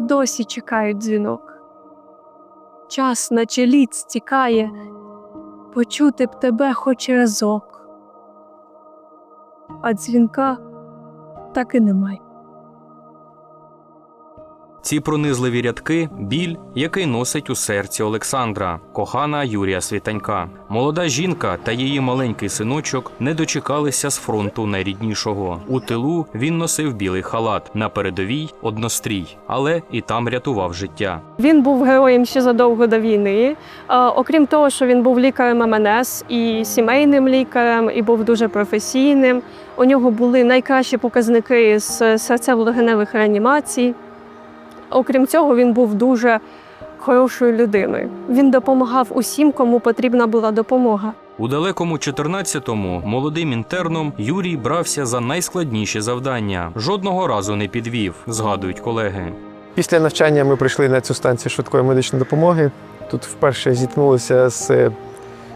Досі чекаю дзвінок. Час, наче лід стікає, почути б тебе хоч разок. А дзвінка так і немає. Ці пронизливі рядки біль, який носить у серці Олександра, кохана Юрія Світанька. Молода жінка та її маленький синочок не дочекалися з фронту найріднішого. У тилу він носив білий халат, на передовій однострій, але і там рятував життя. Він був героєм ще задовго до війни. Е, Окрім того, що він був лікарем МНС і сімейним лікарем, і був дуже професійним. У нього були найкращі показники з серцево-легеневих реанімацій. Окрім цього, він був дуже хорошою людиною. Він допомагав усім, кому потрібна була допомога. У далекому 14-му молодим інтерном Юрій брався за найскладніші завдання. Жодного разу не підвів, згадують колеги. Після навчання ми прийшли на цю станцію швидкої медичної допомоги. Тут вперше зіткнулися з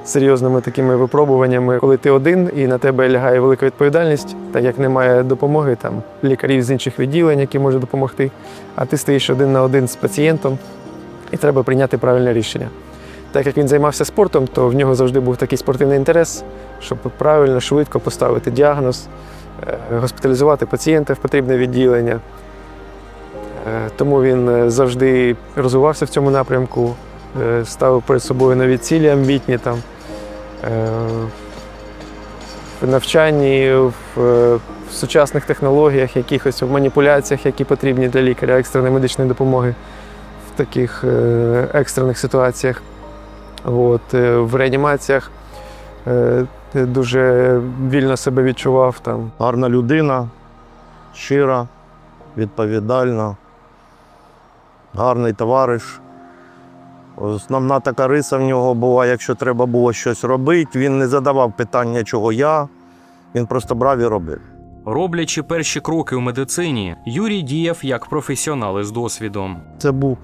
серйозними такими випробуваннями, коли ти один і на тебе лягає велика відповідальність, так як немає допомоги, там лікарів з інших відділень, які можуть допомогти. А ти стоїш один на один з пацієнтом, і треба прийняти правильне рішення. Так як він займався спортом, то в нього завжди був такий спортивний інтерес, щоб правильно, швидко поставити діагноз, е, госпіталізувати пацієнта в потрібне відділення. Е, Тому він е, завжди розвивався в цьому напрямку, ставив перед собою нові цілі амбітні там. Е, В навчанні, в, е, в сучасних технологіях, якихось в маніпуляціях, які потрібні для лікаря екстреної медичної допомоги в таких е, екстрених ситуаціях. От, в реанімаціях дуже вільно себе відчував там. Гарна людина, щира, відповідальна, гарний товариш. Основна така риса в нього була, якщо треба було щось робити, він не задавав питання, чого я. Він просто брав і робив. Роблячи перші кроки у медицині, Юрій діяв як професіонал із досвідом. Це був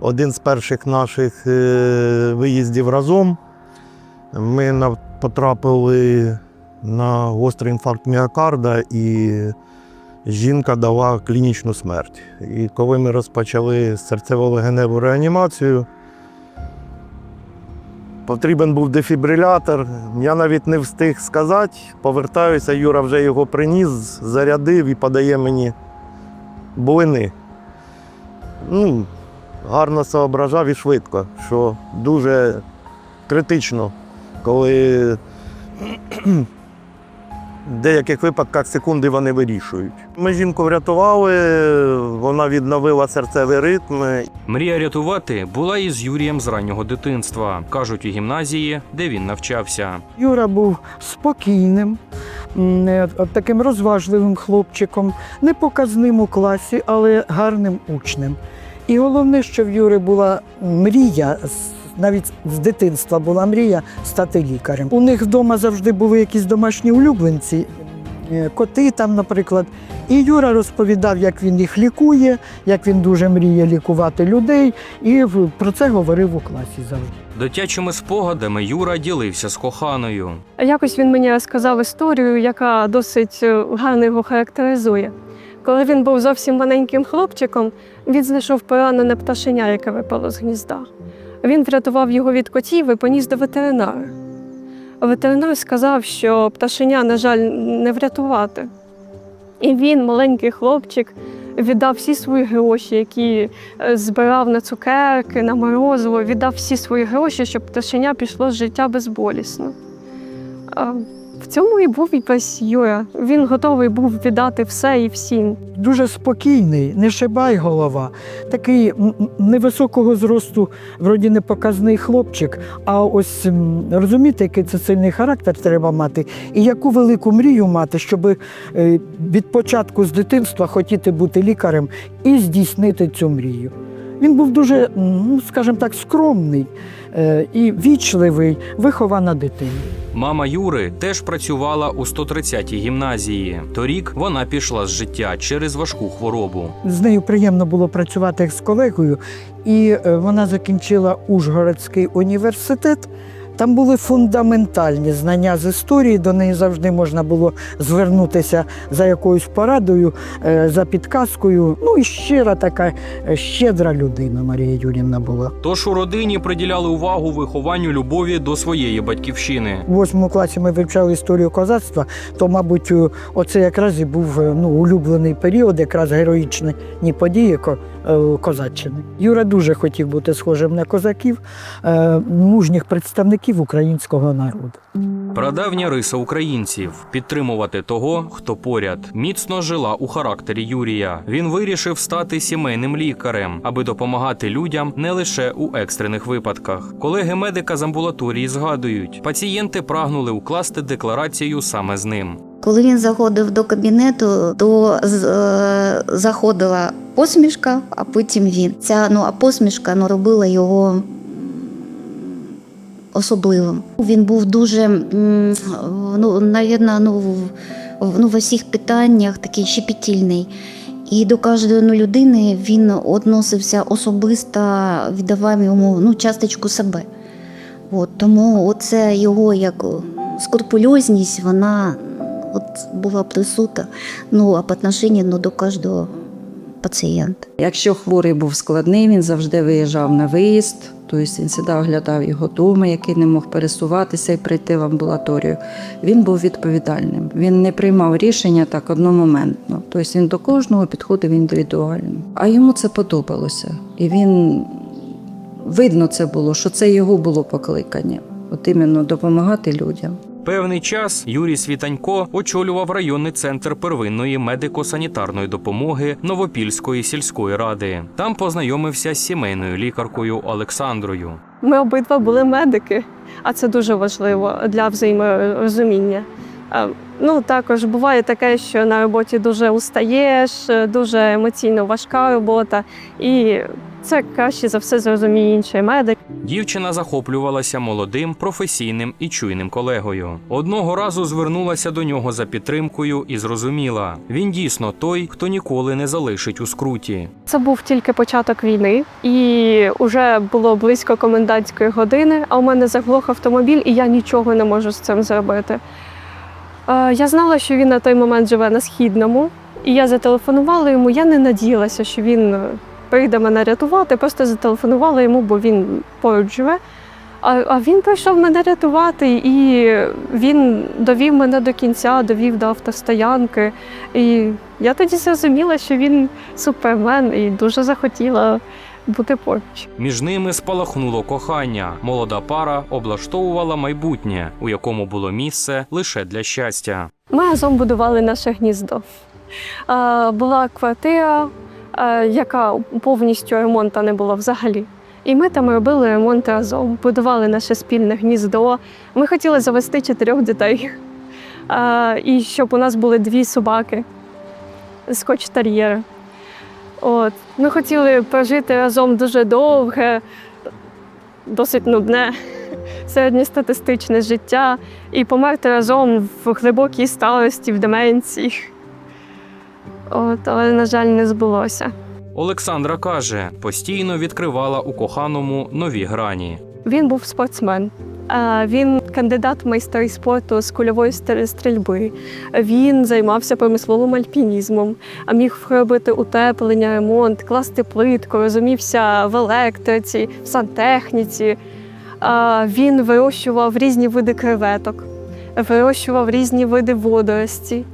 один з перших наших е, виїздів разом. Ми потрапили на гострий інфаркт міокарда, і жінка дала клінічну смерть. І коли ми розпочали серцево-легеневу реанімацію, потрібен був дефібрилятор. Я навіть не встиг сказати. Повертаюся, Юра вже його приніс, зарядив і подає мені блини. Ну, гарно соображав і швидко, що дуже критично, коли в деяких випадках секунди вони вирішують. Ми жінку врятували, вона відновила серцевий ритм. Мрія рятувати була і з Юрієм з раннього дитинства, кажуть у гімназії, де він навчався. Юра був спокійним, е, таким розважливим хлопчиком, непоказним у класі, але гарним учнем. І головне, що в Юри була мрія, навіть з дитинства була мрія стати лікарем. У них вдома завжди були якісь домашні улюбленці, коти там, наприклад. І Юра розповідав, як він їх лікує, як він дуже мріє лікувати людей, і про це говорив у класі завжди. Дитячими спогадами Юра ділився з коханою. Якось він мені розказав історію, яка досить е, гарно його характеризує. Коли він був зовсім маленьким хлопчиком, він знайшов поранене пташеня, яке випало з гнізда. Він врятував його від котів і поніс до ветеринара. Ветеринар сказав, що пташеня, на жаль, не врятувати. І він, маленький хлопчик, віддав всі свої гроші, які е, збирав на цукерки, на морозиво, віддав всі свої гроші, щоб пташеня пішло з життя безболісно. В цьому і був весь Юра. Він готовий був віддати все і всім. дуже спокійний, не шибай голова, такий невисокого зросту, вроді непоказний хлопчик. А ось розумієте, який це сильний характер треба мати, і яку велику мрію мати, щоб е, від початку з дитинства хотіти бути лікарем і здійснити цю мрію. Він був дуже, ну, скажімо так, скромний е, і вічливий, вихована дитина. Мама Юри теж працювала у 130-й гімназії. Торік вона пішла з життя через важку хворобу. З нею приємно було працювати як з колегою, і е, вона закінчила Ужгородський університет Там були фундаментальні знання з історії, до неї завжди можна було звернутися за якоюсь порадою, е, за підказкою. Ну і щира така е, щедра людина Марія Юрівна була. Тож у родині приділяли увагу вихованню любові до своєї батьківщини. У восьмому класі ми вивчали історію козацтва, то, мабуть, е, оце якраз і був ну, улюблений період, якраз героїчні події козаччини. Юра дуже хотів бути схожим на козаків, е, мужніх представників українського народу. Прадавня риса українців підтримувати того, хто поряд міцно жила у характері Юрія. Він вирішив стати сімейним лікарем, аби допомагати людям не лише у екстрених випадках. Колеги медика з амбулаторії згадують, пацієнти прагнули укласти декларацію саме з ним. Коли він заходив до кабінету, то е, заходила посмішка, а потім він. Ця ну, а посмішка ну, робила його особливим. Він був дуже, ну, навірно, ну, в- ну, в усіх питаннях такий щепетільний. І до кожної ну, людини він відносився особисто, віддавав йому ну, часточку себе. От, тому оце його як скрупульозність, вона от, була присутня ну, а по отношенню ну, до кожного пацієнта. Якщо хворий був складний, він завжди виїжджав на виїзд, тобто він завжди оглядав його дома, який не мог пересуватися і прийти в амбулаторію. Він був відповідальним. Він не приймав рішення так одномоментно. Тобто він до кожного підходив індивідуально. А йому це подобалося. І він видно це було, що це його було покликання. От іменно допомагати людям. Певний час Юрій Світанько очолював районний центр первинної медико-санітарної допомоги Новопільської сільської ради. Там познайомився з сімейною лікаркою Олександрою. Ми обидва були медики, а це дуже важливо для взаєморозуміння. Ну, також буває таке, що на роботі дуже устаєш, е, дуже емоційно важка робота, і це краще за все зрозуміє інший медик. Дівчина захоплювалася молодим, професійним і чуйним колегою. Одного разу звернулася до нього за підтримкою і зрозуміла: він дійсно той, хто ніколи не залишить у скруті. Це був тільки початок війни, і вже було близько комендантської години, а у мене заглох автомобіль, і я нічого не можу з цим зробити. Я знала, що він на той момент живе на східному, і я зателефонувала йому. Я не надіялася, що він е, прийде мене рятувати. Просто зателефонувала йому, бо він поруч живе. А він прийшов мене рятувати, і він довів мене до кінця, довів до автостоянки. І я тоді зрозуміла, що він супермен, і дуже захотіла бути поруч. Між ними спалахнуло кохання. Молода пара облаштовувала майбутнє, у якому було місце лише для щастя. Ми разом будували наше гніздо. Була квартира, яка повністю ремонту не було взагалі. І ми там робили ремонт разом, будували наше спільне гніздо. Ми хотіли завести чотирьох дітей. І щоб у нас були дві собаки скотч-тер'єри. От. Ми хотіли прожити разом дуже довге, досить нудне, середньостатистичне життя і померти разом в глибокій старості, в деменції. От, але, на жаль, не збулося. Олександра каже, постійно відкривала у коханому нові грані. Він був спортсмен. Він кандидат в майстри спорту з кульової стрільби. Він займався промисловим альпінізмом, міг робити утеплення, ремонт, класти плитку, розумівся в електриці, в сантехніці. Він вирощував різні види креветок, вирощував різні види водорості,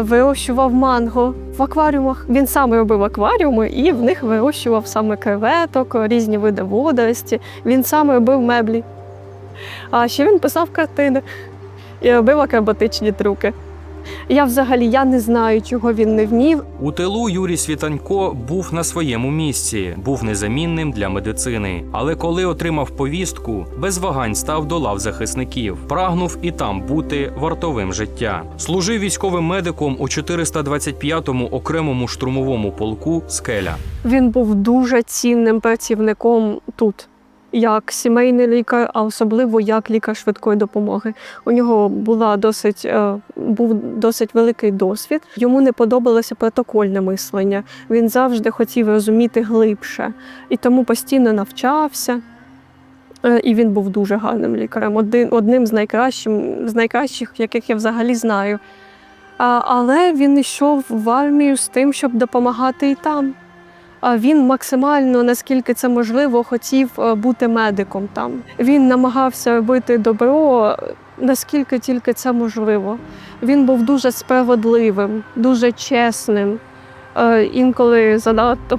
вирощував манго в акваріумах. Він сам робив акваріуми і в них вирощував саме креветок, різні види водорості. Він сам робив меблі. А ще він писав картини і робив акробатичні трюки. Я взагалі я не знаю, чого він не вмів. У тилу Юрій Світанько був на своєму місці, був незамінним для медицини. Але коли отримав повістку, без вагань став до лав захисників, прагнув і там бути вартовим життя. Служив військовим медиком у 425-му окремому штурмовому полку Скеля. Він був дуже цінним працівником тут, як сімейний лікар, а особливо як лікар швидкої допомоги. У нього була досить, е, був досить великий досвід. Йому не подобалося протокольне мислення. Він завжди хотів розуміти глибше і тому постійно навчався. Е, І він був дуже гарним лікарем, один, одним з, найкращим, з найкращих, яких я взагалі знаю. Але він йшов в армію з тим, щоб допомагати і там. Він максимально, наскільки це можливо, хотів е, бути медиком там. Він намагався робити добро, наскільки тільки це можливо. Він був дуже справедливим, дуже чесним, е, інколи занадто.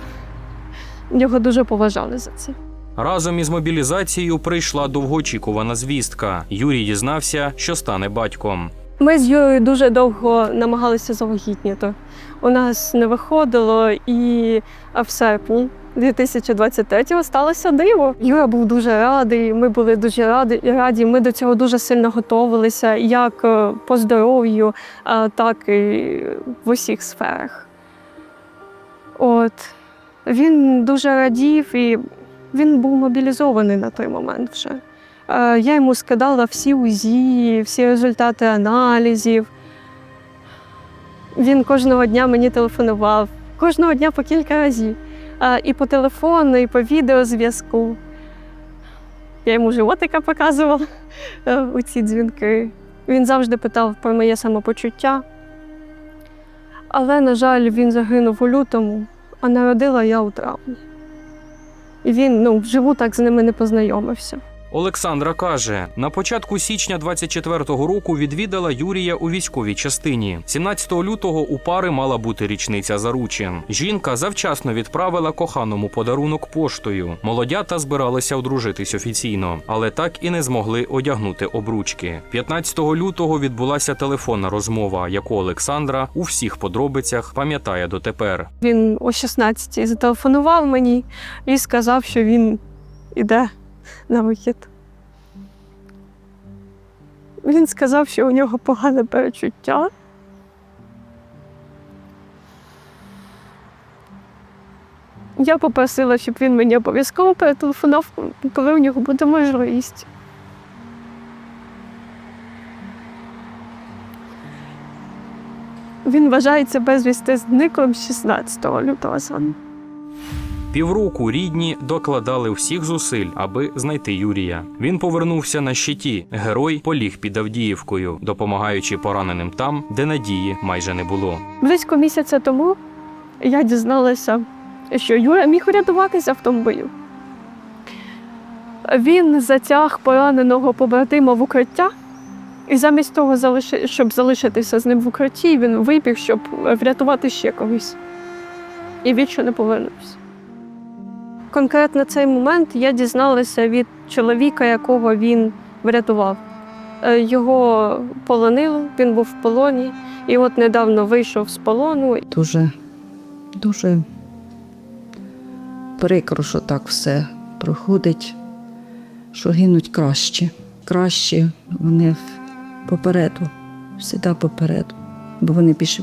Його дуже поважали за це. Разом із мобілізацією прийшла довгоочікувана звістка. Юрій дізнався, що стане батьком. Ми з Юрою дуже довго намагалися завагітніти. У нас не виходило, і в серпні 2023-го сталося диво. Юра був дуже радий. Ми були дуже раді. раді. Ми до цього дуже сильно готувалися, як е, по здоров'ю, так і в усіх сферах. От він дуже радів і він був мобілізований на той момент вже. Е, Я йому скидала всі УЗІ, всі результати аналізів. Він кожного дня мені телефонував, кожного дня по кілька разів. Е, І по телефону, і по відеозв'язку. Я йому животика показувала е, у ці дзвінки. Він завжди питав про моє самопочуття. Але, на жаль, він загинув у лютому, а народила я у травні. І він ну, вживу так з ними не познайомився. Олександра каже, на початку січня 24-го року відвідала Юрія у військовій частині. 17 лютого у пари мала бути річниця заручин. Жінка завчасно відправила коханому подарунок поштою. Молодята збиралися одружитись офіційно, але так і не змогли одягнути обручки. 15 лютого відбулася телефонна розмова, яку Олександра у всіх подробицях пам'ятає дотепер. Він о 16-й зателефонував мені і сказав, що він іде на вихід. Він сказав, що у нього погане перечуття. Я попросила, щоб він мені обов'язково перетелефонував, коли у нього буде можливість. Він вважається безвісти зниклим з 16 лютого. Півроку рідні докладали всіх зусиль, аби знайти Юрія. Він повернувся на щиті. Герой поліг під Авдіївкою, допомагаючи пораненим там, де надії майже не було. Близько місяця тому я дізналася, що Юра міг врятуватися в тому бою. Він затяг пораненого побратима в укриття, і замість того, щоб залишитися з ним в укритті, він вибіг, щоб врятувати ще когось. І більше не повернувся. Конкретно цей момент я дізналася від чоловіка, якого він врятував. Е, Його полонили, він був в полоні, і от недавно вийшов з полону. Дуже, дуже прикро, що так все проходить, що гинуть кращі. Кращі вони попереду, завжди попереду. Бо вони більш,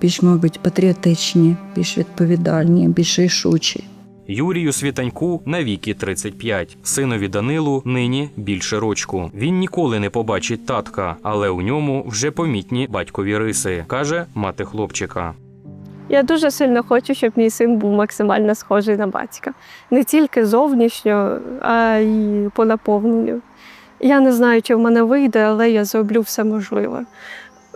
більш, мабуть, патріотичні, більш відповідальні, більш рішучі. Юрію Світаньку навіки 35, синові Данилу нині більше рочку. Він ніколи не побачить татка, але у ньому вже помітні батькові риси, каже мати хлопчика. Я дуже сильно хочу, щоб мій син був максимально схожий на батька. Не тільки зовнішньо, а й по наповненню. Я не знаю, чи в мене вийде, але я зроблю все можливе.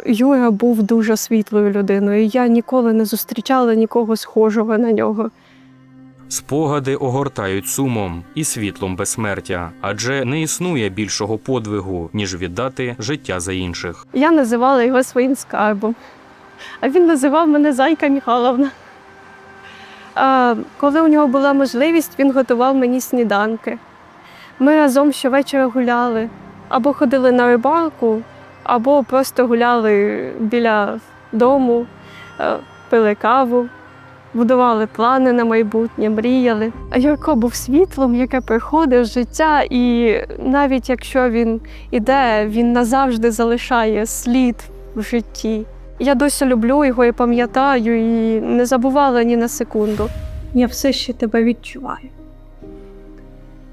Юра був дуже світлою людиною. Я ніколи не зустрічала нікого схожого на нього. Спогади огортають сумом і світлом безсмертя, адже не існує більшого подвигу, ніж віддати життя за інших. Я називала його своїм скарбом, а він називав мене Зайка Михайловна. А, коли у нього була можливість, він готував мені сніданки. Ми разом щовечора гуляли, або ходили на рибалку, або просто гуляли біля дому, е, пили каву, будували плани на майбутнє, мріяли. А Юрко був світлом, яке приходить з життя, і навіть якщо він іде, він назавжди залишає слід в житті. Я досі люблю його і пам'ятаю, і не забувала ні на секунду. Я все ще тебе відчуваю.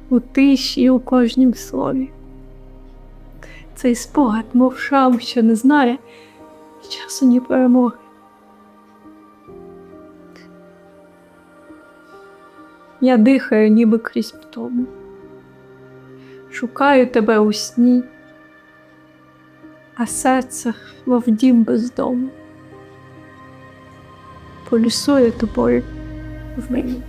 У тиші і у кожнім слові. Цей спогад, мов шрам, що не знає часу ні перемоги. Я дихаю, ніби крізь втому. Шукаю тебе у сні, а серце, мов дім без дому, полюсує тобою в мені.